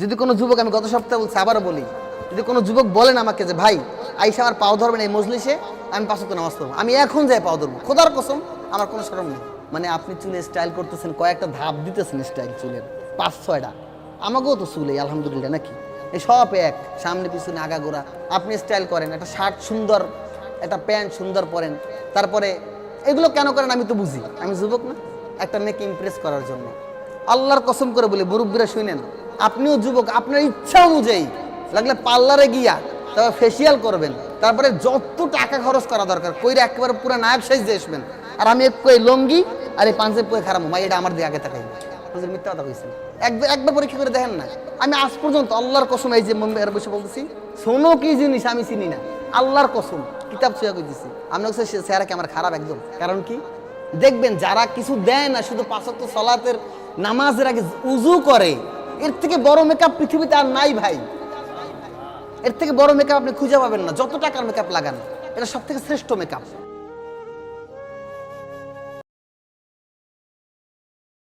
যদি কোনো যুবক, আমি গত সপ্তাহে বলছি, আবারও বলি, যদি কোনো যুবক বলেন আমাকে যে, ভাই, আইসা আমার পাও ধরবেন এই মজলিসে, আমি পাঁচক নামাজ পড়ব। আমি এখন যাই পাও ধরবো। খোদার কসম, আমার কোনো সরম নেই। মানে আপনি চুলে স্টাইল করতেছেন, কয়েকটা ধাপ দিতেছেন স্টাইল চুলের, পাঁচ, ছয়টা। আমাকেও তো চুলে আলহামদুলিল্লাহ, নাকি? এই সব এক, সামনে, পিছনে, আগাগোড়া। আপনি স্টাইল করেন, একটা শার্ট সুন্দর, একটা প্যান্ট সুন্দর পরেন। তারপরে, এগুলো কেন করেন আমি তো বুঝি। আমি যুবক না, একটা মেয়েকে ইমপ্রেস করার জন্য। আল্লাহর কসম করে বলি, মুরব্বীরা শুনেন, আপনিও যুবক, আপনার ইচ্ছা অনুযায়ী লাগলে পার্লারে গিয়া তারপর ফেসিয়াল করবেন, তারপরে যত টাকা খরচ করা দরকার, কইরে একেবারে পুরো নায়ক সাইজ দিয়ে আসবেন। আর আমি এই লঙ্গি আর এই পাঞ্জাব পরে খারাপ, মাই, এটা আমার দিয়ে আগে হুজুর মিথ্যা কথা কইছেন। একবার একবার পরীক্ষা করে দেখেন না। আমি আজ পর্যন্ত আল্লাহর কসম, এই যে মুম্বাইয়ের বসে বলতেছি, শোনো কি জিনিস আমি চিনি না। আল্লাহর কসম, কিতাব ছুঁয়া কইতেছি। আমি হচ্ছে কি আমার খারাপ একদম? কারণ কি? দেখবেন যারা কিছু দেয় না, শুধু পাঁচত্ব সলাতের নামাজের আগে উজু করে। এর থেকে বড় মেকআপ পৃথিবীতে আর নাই ভাই। এর থেকে বড় মেকআপ আপনি খুঁজে পাবেন না। যত টাকার মেকআপ লাগান, এটা সব থেকে শ্রেষ্ঠ মেকআপ